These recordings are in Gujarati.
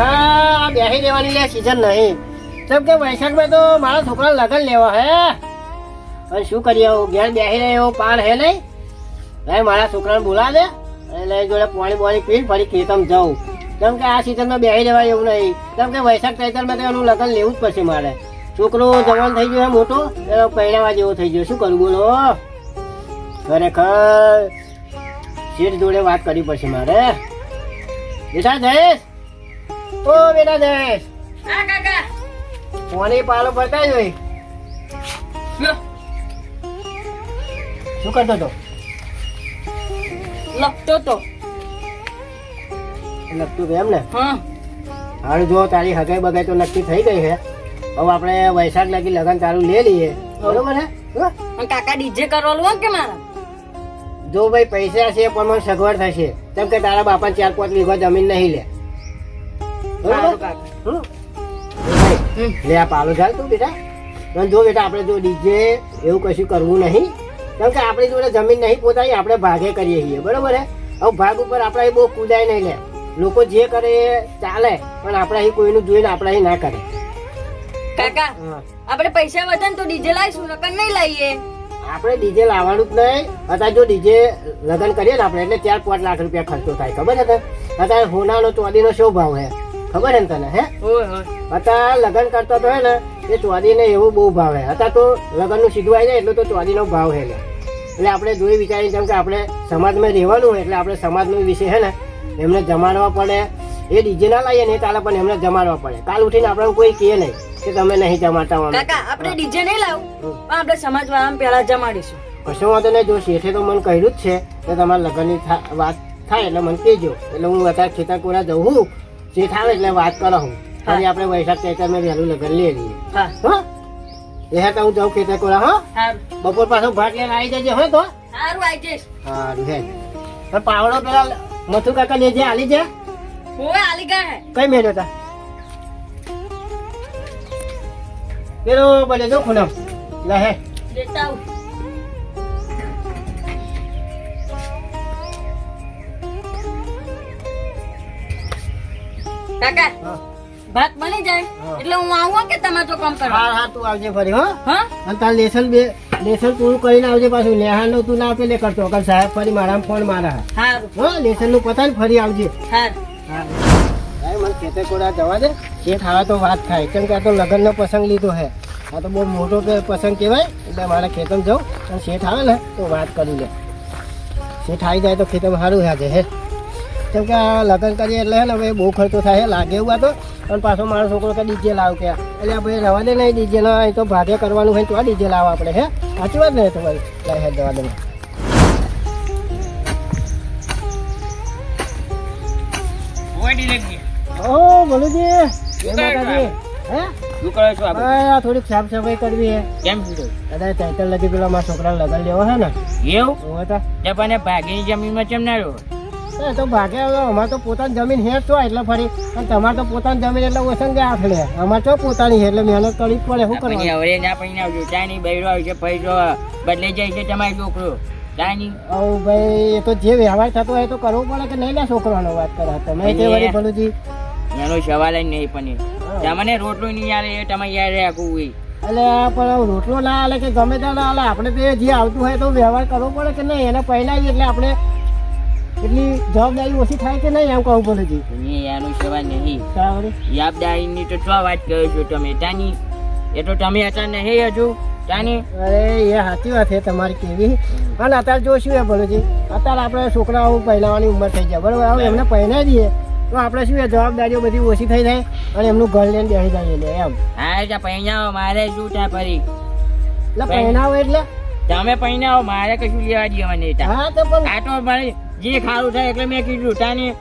આ બેસી દેવાની લે સિઝન નહીં. કેમ કે વૈશાખમાં તો મારા છોકરા લગન લેવા હે. અને શું કરીએ આવું ઘેર બેસી રહે એવો પાર હે નહીં. હવે મારા છોકરાને બોલા દે અને લઈ જોડે પાણી પાણી પીને ફરી ખેતમ જાઉં. કેમ કે આ સિઝનમાં બેસી દેવાય એવું નહીં. કેમ કે વૈશાખ ચૈતરમાં તો એનું લગન લેવું જ પડશે મારે. છોકરો જવાન થઈ ગયો મોટો, એનો પહેરાવા જેવો થઈ ગયો. શું કરું, બોલો? ખરેખર શેઠ જોડે વાત કરવી પડશે મારે. બેટા જયેશ? ઓ બેટા જયેશ હા કાકા. પાણી પાલો ભરતા જ હોય લો. શું કરતો તો લખતો તો. લખતું એમ ને? હા. હાલ જો તારી હગાઈ બગાઈ તો નક્કી થઈ ગઈ છે. હવે આપણે વૈશાખ લગી લગન તારું લે લઈએ. બરોબર હે? હો? કાકા ડીજે કરવાનું હોય કે મારા? જો ભાઈ પૈસા છે પણ મને સગવડ થશે. કેમ કે તારા બાપા ચાર પાંચ વીઘા જમીન નહીં લે. લે આ પાલો ચાલ તું બેટા. પણ જો બેટા આપણે જો ડીજે એવું કશું કરવું નહીં કેમ કે આપણી જોડે જમીન નહીં પોતાની આપણે ભાગે કરીએ છીએ બરોબર હે? હવે ભાગ ઉપર આપણે બહુ કુદાય નહીં લે. લોકો જે કરે એ ચાલે પણ આપણે અહીં કોઈનું જોઈને આપણે અહીં ના કરે. કાકા આપણે પૈસા વધે તો ડીજે લાવીશું નકર નહીં લાવીએ. આપણે ડીજે લાવવાનું જ નહીં. અત્યારે જો ડીજે લગ્ન કરીએ ને આપણે એટલે ચાર પાંચ લાખ રૂપિયા ખર્ચો થાય ખબર છે અત્યારે હોનાનો ચોદીનો શું ભાવ હે? ખબર ને તને હે? અત્યારે લગ્ન કરતો તો હે ને એ ચોરીને એવું બહુ ભાવે. હે અત્યારે તો લગ્નનું સીધું આવી જાય એટલો તો ચોરીનો ભાવ હે ને એટલે આપણે જોઈ વિચારી જેમ કે આપણે સમાજમાં રહેવાનું હોય એટલે આપણે સમાજનો વિષય હે ને એમને જમાડવા પડે. એ ડીજે ના લાવીએ ને ચાલે પણ એમને જમાડવા પડે. કાલ ઉઠીને આપણે કોઈ કહે નહીં કે તમે નહીં જમાડતા હોય કાકા આપણે ડીજે નહીં લાવું. પણ આપણે સમાજ વાળા પેલા જમાડીશું. કશો વાંધો નહીં જો શેઠે તો મને કહ્યું જ છે કે તમારા લગ્નની વાત થાય એટલે મને કહેજો. એટલે હું અત્યારે ખેતરકોરા જઉં હું શેઠ આવે એટલે વાત કરો હું. ફરી આપણે વૈશાખ ચૈતરમાં વહેલું લગ્ન લઈ લઈએ. હા. હા? એ હા તો હું જાઉં ખેતરકોરા હા? બપોર પાછો ભાત લઈને આવી જજે હો તો. સારું આવી જઈશ. સારું હે પણ પાવડો પેલા મથુ કાકા લેજે આલી જા. હોય આલી ગયા હે. કઈ મેળ્યો તા? પેલો બને જો ખૂણમ. લે હે. લેતા આવું. કાકા ભાત બની જાય એટલે હું આવું કે તમે તો કામ કરો હા હા તું આવજે ફરી હો. હા? અને તાર લેસન બે લેસન પૂરું કરીને આવજે પાછું. નેહાનું તું ના પેલે કરતો. અગર સાહેબ ફરી મારા ફોન મારા. હા હો લેસનનું પતાય ફરી આવજે. હા. મને ખેતે કોડા જવા દે. શેઠ આવે તો વાત થાય. કેમ કે આ તો લગ્નનો પ્રસંગ લીધો હે. આ તો બહુ મોટો પ્રસંગ કહેવાય. એટલે મારે ખેતર જાઉં અને શેઠ આવે ને તો વાત કરી લે. શેઠ આવી જાય તો ખેતર સારું છે હે. કેમ કે આ લગ્ન કરીએ એટલે હે ને ભાઈ બહુ ખર્ચો થાય લાગે એવું હતો અને પાછો મારો છોકરો કે ડીજે લાવ કે. એટલે ભાઈ રવા દે નહીં ડીજે ના અહીં તો ભાગે કરવાનું હોય તો આ ડીજે લાવ આપણે હે. સાચી વાત ને તમારી? લઈ હેડ જવા દે ઓ બોલુજી. માતાજી. હે? શું કરો છો આપણે? આ થોડીક સાફ સફાઈ કરવી હે. કેમ કદાચ લગી પેલા મારા છોકરા લગન લેવો હે ને. એવું? હોવે તો. ભાગીની જમીનમાં કેમ ના રહ્યો? એ તો ભાગે હવે અમારે તો પોતાની જમીન હેઠ છો એટલે ફરી. અને તમારે તો પોતાની જમીન એટલે ઓછન ગયા આખડે અમારે તો પોતાની છે એટલે મહેનત કરવી પડે શું કરવાનું? હવે ના પૈણા આવજો. ચાની બૈરો આવશે પૈસો બદલે જાય છે તમારી છોકરો. ચાની આવું ભાઈ એ તો જે વ્યવહાર થતો હોય એ તો કરવો પડે કે નહીં ના છોકરાનો વાત કરે? તમે તે વળી ભલુજી. એનો સવાલ જ નહીં પણ. તમને રોટલો નહીં યાર એ તમે યાર રાખવું હોય. એટલે પણ રોટલો ના હાલે કે ગમે ત્યાં ના હાલે આપણે તો જે આવતું હોય તો વ્યવહાર કરવો પડે કે નહીં? એને પહેલાં એટલે આપણે એટલી જવાબદારી ઓછી થાય કે નહીં એમ કહું પડે છે નહીં એનું સવાલ નહીં. સારું યાબદારીની તો શું વાત કરો છો તમે. તાની એ તો તમે હતા નહીં હજુ? તાની? અરે એ સાચી વાત છે તમારી કેવી. અને અત્યારે જો શું છે અત્યારે આપણે છોકરાઓ પહેલાવાની ઉંમર થઈ જાય. બરાબર? એમને પહેરાવી દઈએ તો આપણે શું એ જવાબદારીઓ બધી ઓછી થઈ જાય અને એમનું ઘર લઈને બેસી જાય એટલે એમ. હા ત્યાં પહેણાવો મારે શું ત્યાં ફરી? એટલે પહેણાવો એટલે? તમે પહેણાવો મારે કશું લેવા દેવા નહીં હા તો પણ આ તો મારે જે ખારું થાય એટલે મેં કીધું તાની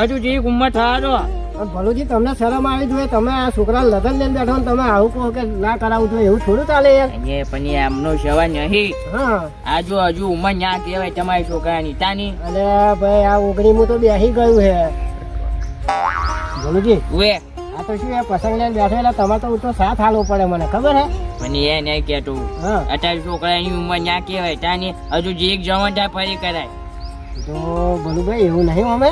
હજુ જે ઉંમર થવા દો પણ ભલુજી તમને શરમ આવી જોઈએ તમે આ છોકરા લગ્ન લઈને બેઠો ને તમે આવું કહો કે ના કરાવવું જોઈએ એવું થોડું ચાલે યાર પણ એમનો સવાલ નહીં. હા. આ જો હજુ ઉંમર ના કહેવાય તમારી છોકરાની. તાની? અને ભાઈ આ ઓગણીમું તો બેસી ગયું છે. ભલુજી ઉએ આ તો શું એ પસંગ લઈને બેઠો એટલે તમારે તો તો સાથ હાલવો પડે મને ખબર હે? પણ એ નહીં કેતું હા. અત્યારે છોકરાની ઉંમર ના કહેવાય. તાની હજુ જે એક જવાન થાય ફરી કરાય. તો ભલુભાઈ એવું નહીં અમે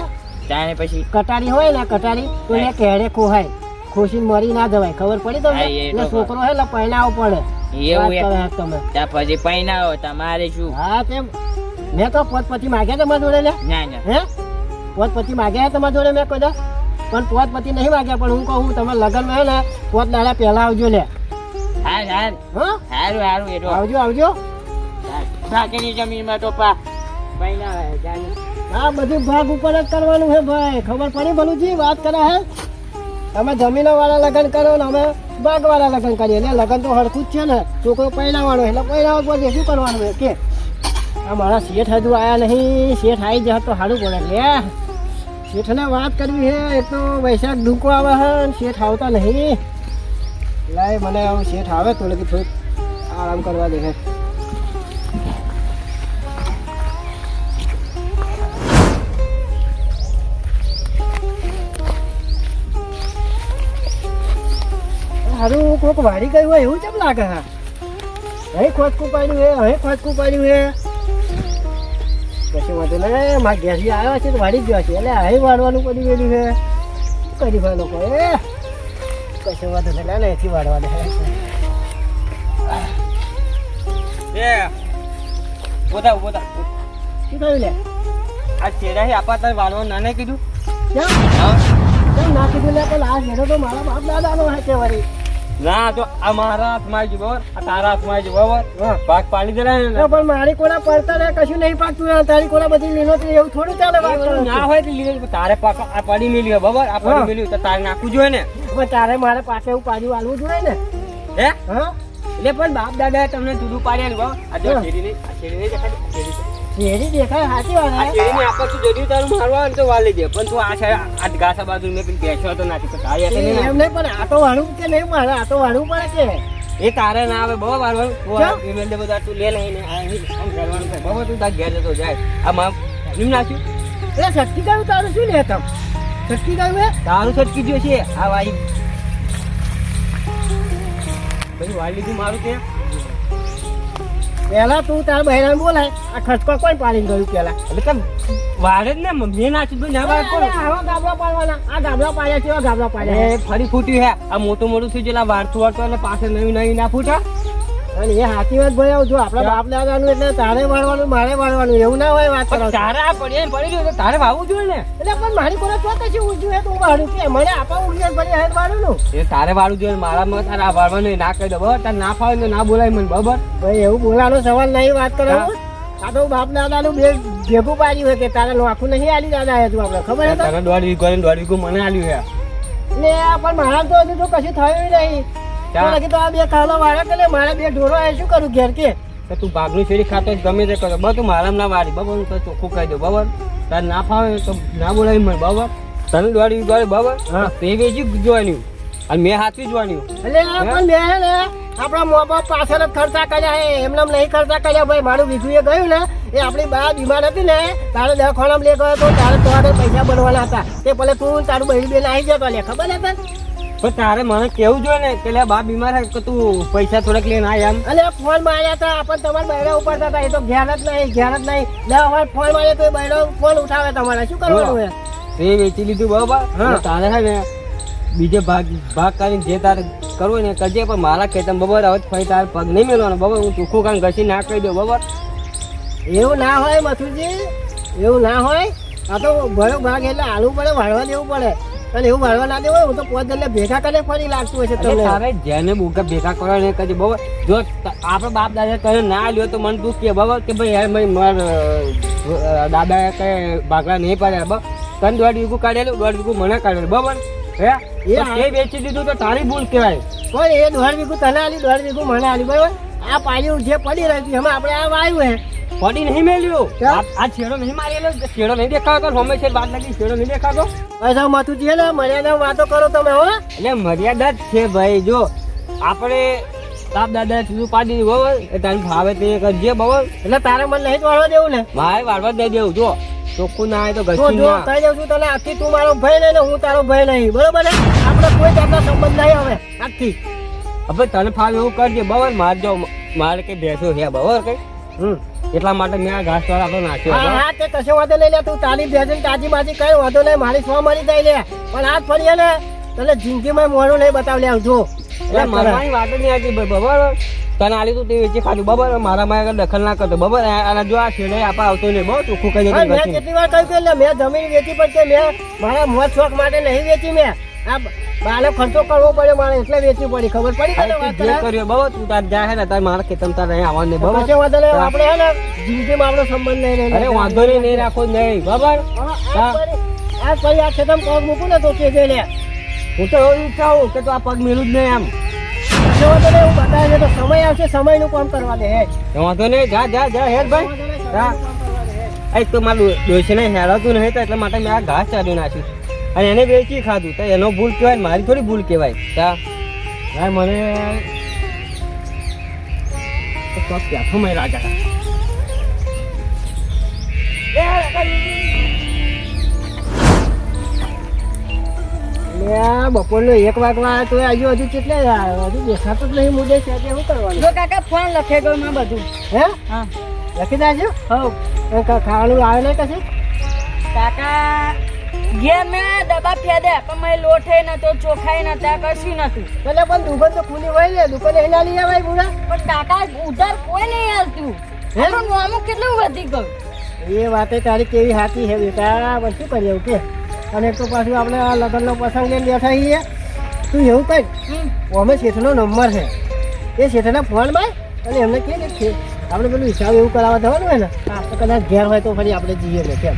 ત્યાં પછી કટારી હોય ને કટારી તો એને કેળે ખોહાય. ખુશી મરી ના જવાય. ખબર પડી તમને? એટલે છોકરો હે પહેણાવો પડે. એવું એ તમે. ત્યાં પછી પૈણાવો તમારે શું? હા તેમ. મેં તો પોત પછી માગ્યા તમારા જોડે લે. હે? પોત પછી માગ્યા તમારા જોડે મેં કદા પણ પોત પછી નહીં માગ્યા પણ હું કહું તમે લગ્ન હે ને પોત દાડા પહેલા આવજો લે. હા હા? હારું હારું એ આવજો આવજો. બાકીની જમીનમાં તો પા હા બધું ભાગ ઉપર જ કરવાનું છે ભાઈ. ખબર પડી ભલુજી? વાત કરે હે? તમે જમીનો વાળા લગ્ન કરો ને અમે બાગ વાળા લગ્ન કરીએ. એટલે લગ્ન તો હરખું જ છે ને. છોકરો પહેરાવાનો એટલે પહેરાવો ઉપર શું કરવાનું છે કે, આ મારા શેઠ હજુ આવ્યા નહીં. શેઠ આવી જાય તો સારું પડે લે, શેઠને વાત કરવી છે એક તો વૈશાખ ડૂકો આવે છે શેઠ આવતા નહીં. લાય, મને આવું શેઠ આવે તો લગી થોડુંક આરામ કરવા દે હારું કોક વારી ગયું હોય એવું કેમ લાગે હા? અહીં ખોચકું પાડ્યું હે અહીં ખોચકું પાડ્યું હે? પછી વાંધો ને મારા ઘેરથી આવ્યો છે તો વાળી ગયો છે. એટલે અહીં વાળવાનું પડી ગયેલું છે શું કરી ભાઈ લોકો એ કશું વાંધો ને ને એથી વાળવાનું હે. એ બોતા બોતા શું થયું લે? આ ચેડા આપા તાર ના નાને કીધું? કેમ કેમ ના કીધું લે? પણ આ ઘેરો તો મારા બાપ દાદાનો હે કે વળી ના તો આ મારા હાથમાં જ બરોબર આ તારા હાથમાં જ બરોબર પાક પાડી દે ને પણ મારી કોના પડતા ને કશું નહીં પાકતું. તારી કોના બધી લીલોતરી એવું થોડું ચાલે. ના હોય તો લીલો તારે પાક આ પડી મેલી બરોબર આ. પડી મેલી તો તારે નાખવું જોઈએ ને પણ તારે મારે પાસે એવું પાડ્યું આલવું જોઈએ ને હે હા એટલે પણ બાપ દાદા તમને જુદું પાડ્યા ને બરોબર આ જો. શેરી નહીં આ શેરી નહીં દેખાતી? શેરી દેખાય સાચી વાત આ હે. શેરીની આપાત તું જરી તારું મારવા તો વાલી દે. પણ તું આ છે આ ઘાસા બાજુ મેં પેલી બેસ્યો તો નથી તો એમ નહીં પણ આ તો વાળું કે નહીં મારે? આ તો વાળું પડે કે? એ તારે ના આવે બહુ વારવાનું તું બધા તું લે લઈને ને બહુ આમ કરવાનું છે. બરોબર તું તાર ઘેર જતો જાય. આ માં એમ નાખ્યું એટલે સટકી ગયું તારું શું લે તમ? સટકી ગયું હે? તારું સટકી ગયું છે. આ વાઈ પછી વાળી લીધું મારું તે પહેલા તું તારા બહેરાને બોલાય આ ખર્ચકો કોઈ પાડી ગયું પેલા એટલે કે વારે જ ને મેં ના છું ના વાર કોણ આવા ગાબડા પાડવાના. આ ગાબડા પાડ્યા કેવા ગાબડા પાડ્યા એ ફરી ફૂટ્યું હે. આ મોટું મોટું થયું જેલા વારતું વારતું એટલે પાસે નવી નવી ના ફૂટા. અને એ સાચી વાત ભાઈ જો આપણા બાપ દાદાનું એટલે તારે વાળવાનું મારે વાળવાનું એવું ના હોય વાત કરો. તારે આ પડી પડી ગયું તારે વાવવું જોઈએ ને. એટલે પણ મારી કોને તો પછી ઉજવું હે તો હું વાળું કે મને આપા ઉડી ભરી હેડ વાળું એ તારે વાળું જોઈએ મારામાં તારે આ વાળવાનું ના કહી દો બરાબર? તારે ના ફાવે તો ના બોલાય મને બરાબર? ભાઈ એવું બોલાનો સવાલ નહીં વાત કરો. આ તો બાપ દાદાનું બે ભેગું પાડ્યું હોય કે તારે નોખું નહીં આલી દાદા હતું આપણે ખબર હે તો? તારે દોઢ વીઘો દોઢ વીઘો મને આલ્યું હે ને પણ મારા તો હજુ તો કશું થયું નહીં. તો આ બે કાલો વાળા કે મારા બે ઢોરો આવે શું કરું ઘેર કે? કે તું ભાગનું શેરી ખાતો ગમે તે કરો. બસ તું મારામાં ના વાળી ચોખ્ખું કહી બરાબર? તારે ના ફાવે તો ના બોલાવી મને બબર તને હા. તે વેચી જોવાની. અને મેં હાથવી જોવાની. એટલે પણ મેં ને આપણા મા બાપ પાછળ જ ખર્ચા કર્યા હે એમને એમ નહીં ખર્ચા કર્યા ભાઈ મારું બીજું એ ગયું ને એ આપણી બા બીમાર હતી ને તારે દવાખાનામાં લે ગયો તો તારે તમારે પૈસા બનવાના હતા. તે ભલે તું તારું બહેન બેન આવી જતો લે ખબર હતા પણ તારે મને કેવું જોઈએ ને પેલા બા બીમાર હે કે તું પૈસા થોડાક લઈને આય એમ. અને ફોન માર્યા હતા પણ તમારા બૈરા ઉપડતા હતા એ તો ઘેર જ નહીં ઘેર જ નહીં. લે હવે ફોન માર્યો તો બૈરો ફોન ઉઠાવે તમારે. શું કરવાનું હે. એ વેચી લીધું બરાબર? હા. તારે છે ને બીજે ભાગ ભાગ કરીને જે તારે કરવું ને કરજે પણ મારા ખેતર બબર હવે ફરી તારે પગ નહીં મેળવાનો બબર હું ચોખ્ખું કામ ઘસી ના કહી દઉં બબર એવું ના હોય મથુરજી. એવું ના હોય? આ તો ભયો ભાગ એટલે આલુ પડે વાળવા દેવું પડે. અને એવું વાળવા ના દેવું હું તો પોત એટલે ભેગા કરે ફરી લાગતું હશે તમને. તારે જેને ભૂખા ભેગા કરવા ને બરાબર જો ત- બાપ દાદા કહે ના લ્યો તો મને તું કે બરાબર કે ભાઈ યાર ભાઈ માર અ, દાદાએ કઈ ભાગલા નહીં પાડ્યા બરાબર તને દોઢ વીઘું કાઢેલું દોઢ વીઘું મને કાઢેલું બરાબર? હે? એ વેચી દીધું તો તારી ભૂલ કહેવાય. પણ એ દોઢ વીઘું તને આલી દોઢ વીઘું મને આલી બરાબર? આ પાડ્યું જે પડી રહ્યું છે એમાં આપણે આ વાયુ હે. પડી નહીં મેલ્યો. આ છેડો નહીં મારેલો. છેડો નહીં દેખાતો હોમે છે બાદ લાગી છેડો નહીં દેખાતો. મથુરજી હે ને મર્યાદા વાતો કરો તમે હો. એટલે મર્યાદા જ છે ભાઈ જો. આપણે બાપ દાદા સુધી પાડી દીધું એ તને ભાવે તે કરજે બરોબર એટલે તારે મને નહીં વાળવા દેવું ને? ભાઈ વાળવા જ દઈ દેવું જો. ચોખ્ખું ના તો ઘસી જો કહી દઉં છું તને આખી તું મારો ભાઈ નહીં ને હું તારો ભાઈ નહીં. બરોબર ને? આપણે કોઈ જાતનો સંબંધ નહીં હવે આખી. હવે તને ફાવે એવું કરજે બરોબર મારે જો મારે કઈ ભેંસો છે બરોબર કઈ એટલા માટે મેં આ ઘાસ વાળા તો નાખ્યો હા તે કશો વાંધો લઈ લે તું તારી ભેજન તાજી બાજી કઈ વાંધો નહીં મારી સ્વ મરી જાય લે. પણ આજ ફરીએ ને તને જિંદગીમાં મોડું નહીં બતાવ લે આવજો. એટલે મરવાની વાત નહીં ભાઈ, બરાબર? તને આલી તું તે વેચી ખાધું બરાબર? મારા માં દખલ ના કરતો બરાબર? અને જો આ છેડે આપા આવતો નહીં બહુ ચોખ્ખું કહી દઉં મેં કેટલી વાર કહ્યું કે લે, મેં જમીન વેચી પડશે મેં મારા મોત શોખ માટે નહીં વેચી મેં. આ બાળક ખર્ચો કરવો પડ્યો મારે એટલે વેચવી પડી. ખબર પડી તને જે કર્યો બહુ તું તાર જાય ને તાર મારા ખેતમ તાર અહીં આવવાનું નહીં કશો વાંધો નહીં આપણે હે ને જિંદગીમાં આપણો સંબંધ નહીં રહે અરે વાંધો નહીં નહીં. રાખો નહીં બરાબર? હા, આ પછી આ ખેતમ પગ મૂકું ને તો કે જે લે. હું તો એવું ઈચ્છાવું કે તું આ પગ મેળું જ નહીં એમ. વાંધો નહીં, હું બતાવી તો સમય આવશે સમયનું કામ કરવા દે હે. વાંધો નહીં જા જા જા હેર ભાઈ. જા. હે. એ તો મારું ડોશીને હેરાતું નહીં તો એટલે માટે મેં આ ઘાસ ચાલ્યું નાખ્યું. અને એને વેચી ખાધું. તો એનો ભૂલ કહેવાય મારી થોડી ભૂલ કહેવાય. તા ભાઈ મને પ્યાથો મેં રાજા બપોરનો એક વાગવા તો હજુ હજુ કેટલે હજુ દેખાતું જ નહીં મુજે છે શું કરવાનું? જો કાકા ફોન લખે ગયો માં બધું. હે? હા. લખી દેજો. હવ. ખાવાનું આવે નહીં કશું કાકા ઘેર મેં ડબ્બા ફેદે પણ મેં લોઠે નતો ચોખાઈ નતા કશું નતું ભલે પણ દુકાન તો ખુલી હોય ને દુકાન એના લઈ આવાય બુડા. પણ કાકા ઉધાર કોઈ નહીં હાલતું. હે? આપણું નોમું કેટલું વધી ગયું? એ વાતે તારી કેવી હાથી હે બેટા પણ શું કરીએ કે અને તો પાછું આપણે આ લગ્નનો પ્રસંગ લઈને બેઠા છીએ. તું એવું કઈ. અમે શેઠનો નંબર છે. એ શેઠના ફોનમાં અને એમને કે છે આપણે પેલું હિસાબ એવું કરાવવા જવાનું હોય ને તો કદાચ ઘેર હોય તો ફરી આપણે જઈએ ને કેમ?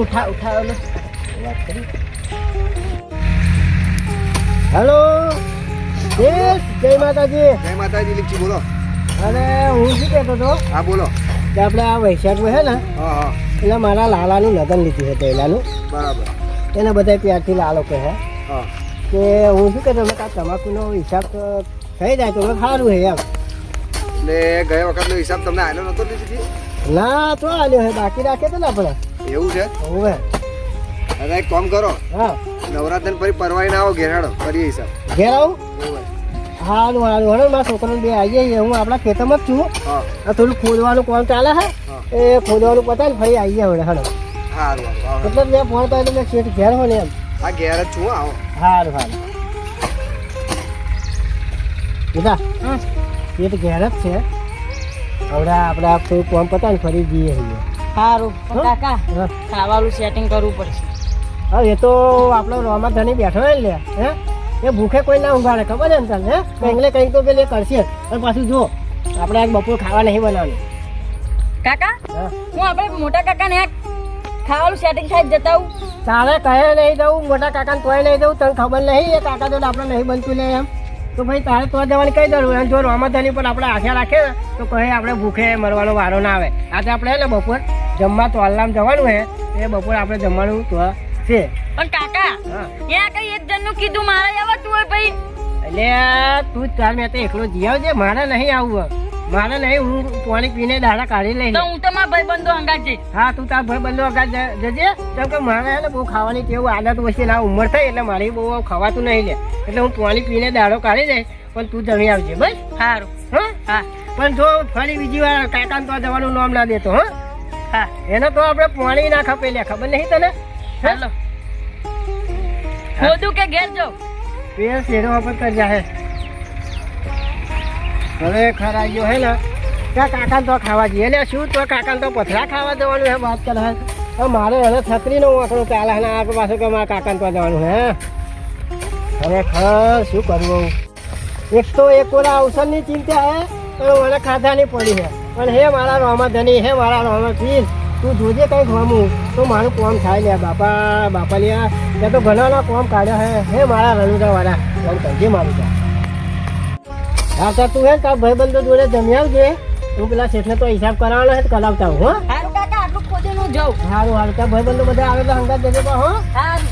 ઉઠા ઉઠા લો. વાત કરી. હેલો. જય માતાજી. જય માતાજી લીપચી બોલો. અને હું શું કહેતો હતો? હા બોલો. કે આપણે આ વૈશાખમાં છે ને હા હા. એટલે મારા લાલાનું લગ્ન લીધું છે પહેલાનું. બરાબર. એને બધા પ્યારથી લાલો કહે હા. કે હું શું કહેતો મેં કે આ તમાકુનો હિસાબ થઈ જાય તો સારું છે એમ. એટલે ગયા વખતનો હિસાબ તમને આવેલો નહોતો દીધી ના તો આલ્યો હે બાકી રાખે તો ને આપણે. એવું છે? હોવે. હવે એક કામ કરો. હા. નવરાત્રી પછી પરવાઈ ના આવો ઘેરાડો કરીએ હિસાબ. ઘેર આવું? હોવે. હારું હારું. હળો મારા છોકરાને બે આવીએ છીએ. હું આપણા ખેતરમાં જ છું. આ થોડું ખોદવાનું કોણ ચાલે હે. એ ખોદવાનું પતાય ને ફરી આવીએ હવે હળો સારું સારું આવો. જ મેં ફોન કર્યો એટલે મેં શેઠ ઘેર હોય ને એમ. હા ઘેર જ છું આવો. હારું હારું. બેટા હા. શેઠ ઘેર જ છે. હવે આપણે આ થોડું કોણ પતાય ને ફરી જઈએ છીએ. સારું કાકા ખાવાનું સેટિંગ કરવું પડશે. હા એ તો આપણો રોમા ધણી બેઠો હોય ને લે હે? એ ભૂખે કોઈ ના ઊંઘાડે ખબર છે ને તને હે? કંઈક તો પેલી કરશે પણ પાછું જો આપણે આજ બપોર ખાવા નહીં બનાવવાનું. કાકા હું. આપણે મોટા કાકાને આ ખાવાનું સેટિંગ થાય જતા હું તારે કહે નહીં જવું મોટા કાકાને તોય નહીં દઉં તને ખબર નહીં એ કાકા તો આપણે નહીં બનતું લે એમ. તો ભાઈ તારે તો જવાની કઈ જરૂર? અને જો રોમાધાની પર આપણે આશા રાખે તો કહે આપણે ભૂખે મરવાનો વારો ના આવે. આજે આપણે ને બપોર જમવા તો અલ્લામ જવાનું હે. એ બપોર આપણે જમવાનું તો છે. પણ કાકા ત્યાં કઈ એક જણનું કીધું મારે આવતું હોય ભાઈ. એટલે તું જ ચાલ મેં તો એકલો જી આવજે મારે નહીં આવવું મારે નહીં હું પાણી પીને દાડા કાઢી લઈ તો હું તો મારા ભાઈ બંધો હંગાત હા તું તાર ભાઈ બંધો આગળ જજે. કેમ કે મારે હે ને બહુ ખાવાની ટેવ આદત ઓછી ના ઉંમર થઈ એટલે મારી બહુ ખવાતું નહીં લે. એટલે હું પાણી પીને દાડો કાઢી દઈશ પણ તું જમી આવજે બસ. સારું હા? હા. પણ જો ફરી બીજી વાર કાકાને તો જવાનું નામ ના દેતો હા? હા એને તો આપણે પાણી ના ખપે લે ખબર નહીં તને? હેલો. ખોદું કે ઘેર જો? પેર શેરો ઉપર કર હે. હવે ખરાઈયો હે ને ત્યાં કાકાને તો ખાવા જઈએ ને શું તો કાકાને તો પથરા ખાવા દેવાનું હે વાત કરે હે. હવે મારે એને છત્રીનો આંકડો ચાલે ને આ પાસે કે મારા કાકાને તો જવાનું હે. ખરેખર શું કરવું? એક તો એક ઓલા અવસરની ચિંતા હે અને મને નહીં પડી હે. પણ હે મારા રોમા ધની હે મારા રોમા પ્લીઝ તું જોજે કંઈક રમું તો મારું કોમ થાય લે બાપા બાપા લ્યા. ત્યાં તો ઘણા કોમ કાઢ્યા હે. હે મારા રણુજા વાળા કોમ કરજે મારું કામ હા તું હે તાર ભાઈબંધો જોડે જમી આવજે. હું પેલા શેઠને તો હિસાબ કરાવવાનો હે કલાવતા કરાવતા હું હા. સારું કાકા આટલું ખોદીને હું જાઉં. સારું સારું તાર ભાઈબંધો બધા આવે તો હંગાત જજે હો. સારું